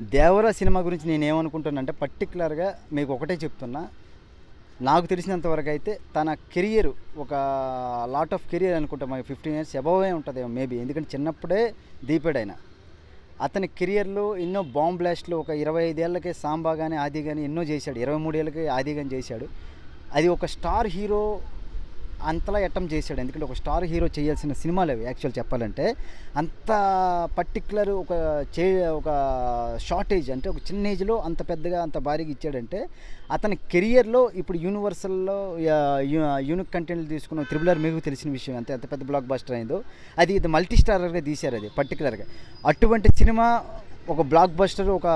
Devara cinema గురించి నేను ఏమనుకుంటున్నా పర్టికులర్గా మీకు ఒకటే చెప్తున్నా. నాకు తెలిసినంత వరకు అయితే తన కెరియర్ ఒక లాట్ ఆఫ్ కెరియర్ అనుకుంటా మాకు ఫిఫ్టీన్ ఇయర్స్ అబౌవే ఉంటుంది మేబీ. ఎందుకంటే చిన్నప్పుడే దీపాడు అతని కెరియర్లో ఎన్నో బాంబ్ బ్లాస్ట్లు ఒక ఇరవై ఐదేళ్ళకే సాంబా కానీ ఆది కానీ ఎన్నో చేశాడు. ఇరవై మూడేళ్ళకి ఆది కానీ చేశాడు. అది ఒక స్టార్ హీరో అంతలా ఎట్టం చేశాడు. ఎందుకంటే ఒక స్టార్ హీరో చేయాల్సిన సినిమాలు అవి యాక్చువల్ చెప్పాలంటే. అంత పర్టికులర్ ఒక చే ఒక షార్టేజ్ అంటే ఒక చిన్న ఏజ్లో అంత పెద్దగా అంత భారీగా ఇచ్చాడంటే అతని కెరియర్లో ఇప్పుడు యూనివర్సల్లో యూనిక్ కంటెంట్లు తీసుకున్న త్రిబులర్ మీకు తెలిసిన విషయం అంతే అంత పెద్ద బ్లాక్ బస్టర్ అయిందో. అది ఇది మల్టీ స్టారర్గా తీశారు అది పర్టికులర్గా అటువంటి సినిమా ఒక బ్లాక్ బస్టర్ ఒక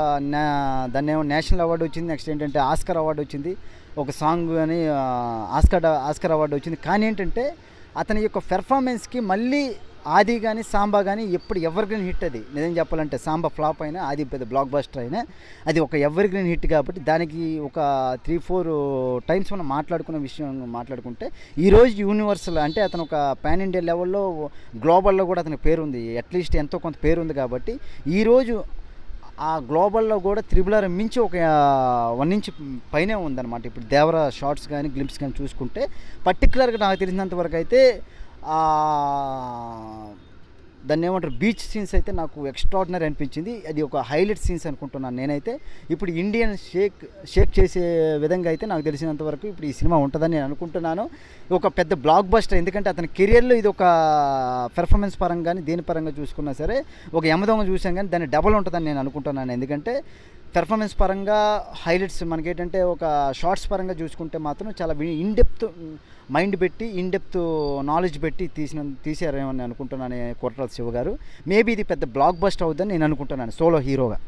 దాన్ని ఏమో నేషనల్ అవార్డు వచ్చింది. నెక్స్ట్ ఏంటంటే ఆస్కర్ అవార్డు వచ్చింది. ఒక సాంగ్ అని ఆస్కర్ ఆస్కర్ అవార్డు వచ్చింది. కానీ ఏంటంటే అతని యొక్క పెర్ఫార్మెన్స్కి మళ్ళీ ఆది కానీ సాంబా కానీ ఎప్పుడు ఎవర్ గ్రీన్ హిట్ అది. నిజం చెప్పాలంటే సాంబా ఫ్లాప్ అయినా ఆది పెద్ద బ్లాక్ బస్టర్ అయినా అది ఒక ఎవర్ గ్రీన్ హిట్ కాబట్టి దానికి ఒక త్రీ ఫోర్ టైమ్స్ మనం మాట్లాడుకున్న విషయం మాట్లాడుకుంటే ఈరోజు యూనివర్సల్ అంటే అతను ఒక పాన్ ఇండియా లెవెల్లో గ్లోబల్లో కూడా అతనికి పేరుంది. అట్లీస్ట్ ఎంతో కొంత పేరుంది కాబట్టి ఈరోజు ఆ గ్లోబల్లో కూడా త్రిబులర్ మించి ఒక వన్ ఇంచ్ పైనే ఉందన్నమాట. ఇప్పుడు దేవర షార్ట్స్ కానీ గ్లిమ్స్ కానీ చూసుకుంటే పర్టికులర్గా నాకు తెలిసినంత వరకు అయితే దాన్ని ఏమంటారు బీచ్ సీన్స్ అయితే నాకు ఎక్స్ట్రాడినరీ అనిపించింది. అది ఒక హైలైట్ సీన్స్ అనుకుంటున్నాను నేనైతే. ఇప్పుడు ఇండియన్ షేక్ షేక్ చేసే విధంగా అయితే నాకు తెలిసినంత వరకు ఇప్పుడు ఈ సినిమా ఉంటుందని నేను అనుకుంటున్నాను. ఒక పెద్ద బ్లాక్ బస్టర్ ఎందుకంటే అతని కెరియర్లో ఇది ఒక పెర్ఫార్మెన్స్ పరంగా కానీ దేని పరంగా చూసుకున్నా సరే ఒక యమదొంగ చూసాం కానీ దాన్ని డబల్ ఉంటుందని నేను అనుకుంటున్నాను. ఎందుకంటే పెర్ఫార్మెన్స్ పరంగా హైలైట్స్ మనకి ఏంటంటే ఒక షార్ట్స్ పరంగా చూసుకుంటే మాత్రం చాలా ఇన్ డెప్త్ మైండ్ పెట్టి ఇన్ డెప్త్ నాలెడ్జ్ పెట్టి తీసిన తీసారేమో అని అనుకుంటున్నాను కొట్టాల శివ గారు. మేబీ ఇది పెద్ద బ్లాక్ బస్ట్ అవుతుందని నేను అనుకుంటున్నాను సోలో హీరోగా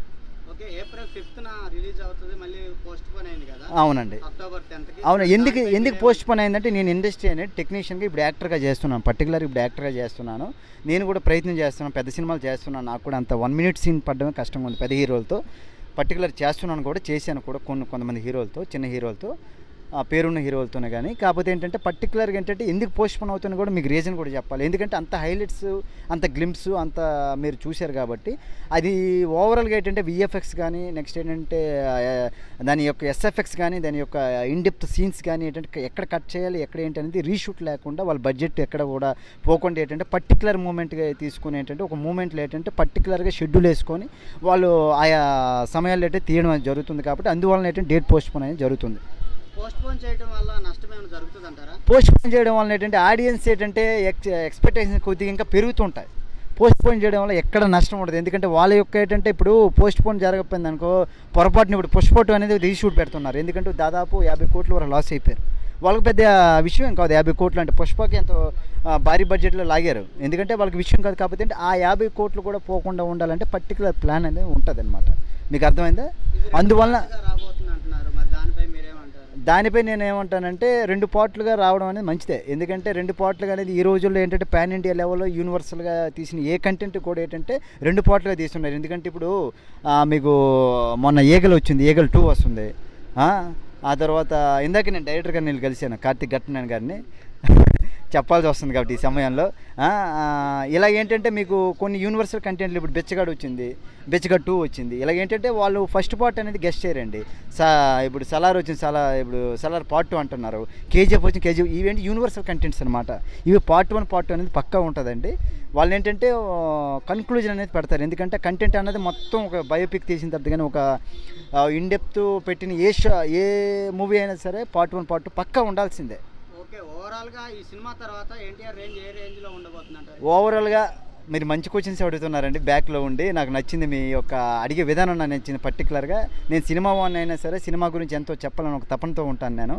అవునండి. అవును ఎందుకు ఎందుకు పోస్ట్ పోన్ అయిందంటే నేను ఇండస్ట్రీ అనేది టెక్నీషియన్గా ఇప్పుడు యాక్టర్గా చేస్తున్నాను పర్టికులర్ ఇప్పుడు యాక్టర్గా చేస్తున్నాను. నేను కూడా ప్రయత్నం చేస్తున్నాను పెద్ద సినిమాలు చేస్తున్నాను నాకు కూడా అంత వన్ మినిట్ సీన్ పడడమే కష్టంగా ఉంది పెద్ద హీరోలతో పర్టికులర్ చేస్తున్నాను కూడా చేశాను కూడా కొన్ని కొంతమంది హీరోలతో చిన్న హీరోలతో. పేరున్న హీరోలతోనే కానీ. కాకపోతే ఏంటంటే పర్టికులర్గా ఏంటంటే ఎందుకు పోస్ట్ పోన్ అవుతుందో కూడా మీకు రీజన్ కూడా చెప్పాలి. ఎందుకంటే అంత హైలైట్స్ అంత గ్లిమ్స్ అంత మీరు చూశారు కాబట్టి. అది ఓవరాల్గా ఏంటంటే విఎఫ్ఎక్స్ కానీ నెక్స్ట్ ఏంటంటే దాని యొక్క ఎస్ఎఫ్ఎక్స్ కానీ దాని యొక్క ఇన్డెప్త్ సీన్స్ కానీ ఏంటంటే ఎక్కడ కట్ చేయాలి ఎక్కడ ఏంటి అనేది రీషూట్ లేకుండా వాళ్ళ బడ్జెట్ ఎక్కడ కూడా పోకుండా ఏంటంటే పర్టికులర్ మూమెంట్గా తీసుకుని ఏంటంటే ఒక మూమెంట్లో ఏంటంటే పర్టికులర్గా షెడ్యూల్ వేసుకొని వాళ్ళు ఆయా సమయాల్లో అయితే తీయడం జరుగుతుంది కాబట్టి అందువలన ఏంటంటే డేట్ పోస్ట్ పోన్ అనేది జరుగుతుంది. పోస్ట్ పోన్ చేయడం వల్ల నష్టం ఏమైనా జరుగుతుంది అంటారా పోస్ట్ పోన్ చేయడం వల్ల ఏంటంటే ఆడియన్స్ ఏంటంటే ఎక్స్ ఎక్స్పెక్టేషన్ కొద్దిగా ఇంకా పెరుగుతుంటాయి. పోస్ట్ పోన్ చేయడం వల్ల ఎక్కడ నష్టం ఉండదు. ఎందుకంటే వాళ్ళ యొక్క ఏంటంటే ఇప్పుడు పోస్ట్ పోన్ జరగకపోయింది అనుకో పొరపాటున ఇప్పుడు పుష్పటు అనేది రీషూట్ పెడుతున్నారు. ఎందుకంటే దాదాపు యాభై కోట్ల వరకు లాస్ అయిపోయారు. వాళ్ళకి పెద్ద విషయం కాదు యాభై కోట్లు అంటే పుష్పకి ఎంతో భారీ బడ్జెట్లో లాగారు. ఎందుకంటే వాళ్ళకి విషయం కాదు కాకపోతే అంటే ఆ యాభై కోట్లు కూడా పోకుండా ఉండాలంటే పర్టికులర్ ప్లాన్ అనేది ఉంటుంది అనమాట మీకు అర్థమైందా? ఇది అందువలన రెండుగా రాబోతుంది అంటున్నారు మరి దానిపై నేను ఏమంటానంటే రెండు పార్ట్లుగా రావడం అనేది మంచిదే. ఎందుకంటే రెండు పార్ట్లుగా అనేది ఈ రోజుల్లో ఏంటంటే పాన్ ఇండియా లెవెల్లో యూనివర్సల్గా తీసిన ఏ కంటెంట్ కూడా ఏంటంటే రెండు పార్ట్లుగా తీస్తున్నారు. ఎందుకంటే ఇప్పుడు మీకు మొన్న ఈగల్ వచ్చింది ఈగల్ టూ వస్తుంది. ఆ, తర్వాత ఇందాక నేను డైరెక్టర్ గారిని వెళ్ళి కలిశాను కార్తిక్ గట్టనన్ గారిని. చెప్పాల్సి వస్తుంది కాబట్టి ఈ సమయంలో. ఇలా ఏంటంటే మీకు కొన్ని యూనివర్సల్ కంటెంట్లు ఇప్పుడు బెచ్చగాడు వచ్చింది బెచ్చగాడు టూ వచ్చింది. ఇలా ఏంటంటే వాళ్ళు ఫస్ట్ పార్ట్ అనేది గెస్ట్ చేయరండి. సా ఇప్పుడు సలార్ వచ్చింది సలా ఇప్పుడు సలార్ పార్ట్ టూ అంటున్నారు. కేజీఎఫ్ వచ్చింది కేజీఎఫ్ ఇవేంటి యూనివర్సల్ కంటెంట్స్ అనమాట ఇవి పార్ట్ వన్ పార్ట్ టూ అనేది పక్కా ఉంటుందండి. వాళ్ళు ఏంటంటే కన్క్లూజన్ అనేది పెడతారు. ఎందుకంటే కంటెంట్ అనేది మొత్తం ఒక బయోపిక్ తీసిన తర్వాత కానీ ఒక ఇన్ డెప్త్ పెట్టిన ఏ షో ఏ మూవీ అయినా సరే పార్ట్ వన్ పార్ట్ టూ పక్కా ఉండాల్సిందే. ఓకే ఓవరాల్గా ఈ సినిమా తర్వాత ఎన్టీఆర్ రేంజ్ ఏ రేంజ్లో ఓవరాల్గా మీరు మంచి క్వశ్చన్స్ అడుగుతున్నారండి బ్యాక్లో ఉండి. నాకు నచ్చింది మీ యొక్క అడిగే విధానం నాకు నచ్చింది పర్టికులర్గా నేను సినిమా వాన్ అయినా సరే సినిమా గురించి ఎంతో చెప్పాలని ఒక తపనతో ఉంటాను నేను.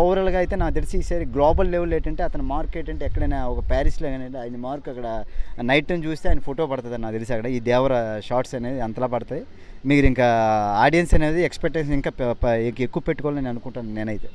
ఓవరాల్గా అయితే నాకు తెలిసి ఈసారి గ్లోబల్ లెవెల్ ఏంటంటే అతని మార్క్ ఏంటంటే ఎక్కడైనా ఒక ప్యారిస్లో కానీ ఆయన మార్క్ అక్కడ నైట్ టైం చూస్తే ఆయన ఫోటో పడుతుంది నాకు తెలిసి అక్కడ. ఈ దేవర షార్ట్స్ అనేది అంతలా పడతాయి. మీరు ఇంకా ఆడియన్స్ అనేది ఎక్స్పెక్టేషన్ ఇంకా ఎక్కువ పెట్టుకోవాలని నేను అనుకుంటాను నేనైతే.